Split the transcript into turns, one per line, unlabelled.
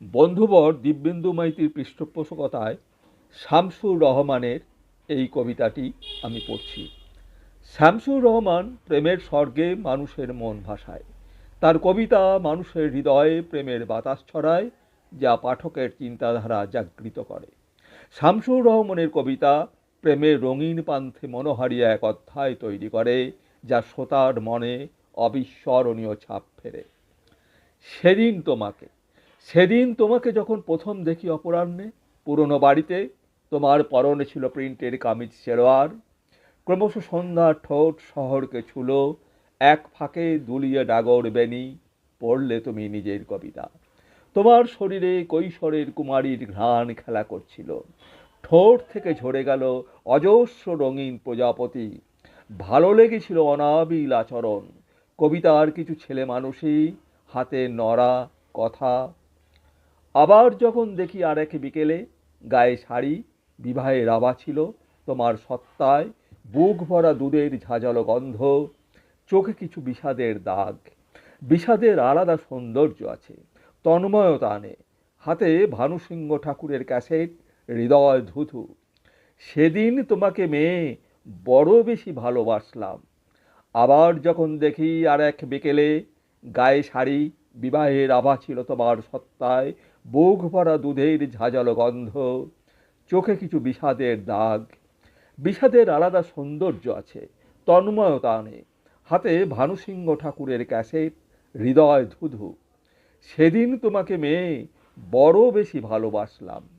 বন্ধুবর দিব্যেন্দু মাইতির পৃষ্ঠপোষকতায় শামসুর রহমানের এই কবিতাটি আমি পড়ছি। শামসুর রহমান প্রেমের স্বর্গে মানুষের মন ভাসায়। তার কবিতা মানুষের হৃদয়ে প্রেমের বাতাস ছড়ায়, যা পাঠকের চিন্তাধারা জাগৃত করে। শামসুর রহমানের কবিতা প্রেমের রঙিন পান্থে মনোহারী এক অধ্যায় তৈরি করে, যা শ্রোতার মনে অবিস্মরণীয় ছাপ ফেরে সেদিন তোমাকে সেদিন তোমাকে যখন প্রথম দেখি অপরাহ্নে, পুরনো বাড়িতে, তোমার পরনে ছিল প্রিন্টের কামিজ সেলোয়ার ক্রমশ সন্ধ্যার ঠোঁট শহরকে ছুলো, এক ফাঁকে দুলিয়ে ডাগর বেনি পড়লে তুমি নিজের কবিতা। তোমার শরীরে কৈশোরের কুমারীর ঘ্রাণ খেলা করছিল। ঠোঁট থেকে ঝরে গেল অজস্র রঙিন প্রজাপতি। ভালো লেগেছিল অনাবিল আচরণ। কবিতার কিছু ছেলে মানুষই, হাতে নড়া, কথা আবার যখন দেখি আর এক বিকেলে গায়ে শাড়ি, বিবাহে রাবা ছিল, তোমার সত্তায় বুক ভরা দুধের ঝাঁঝালো গন্ধ, চোখে কিছু বিষাদের দাগ। বিষাদের আলাদা সৌন্দর্য আছে, তন্ময়তা আনে। হাতে ভানুসিংহ ঠাকুরের ক্যাসেট, হৃদয় ধুধু। সেদিন তোমাকে মেয়ে বড় বেশি ভালোবাসলাম। আবার যখন দেখি আর এক বিকেলে গায়ে শাড়ি বিবাহের আভা ছিল তোমার সত্তায় বুক ভরা দুধের ঝাঁঝালো গন্ধ, চোখে কিছু বিষাদের দাগ। বিষাদের আলাদা সৌন্দর্য আছে, তন্ময়তা আনে হাতে ভানুসিংহ ঠাকুরের ক্যাসেট, হৃদয় ধুধু। সেদিন তোমাকে মেয়ে বড় বেশি ভালোবাসলাম।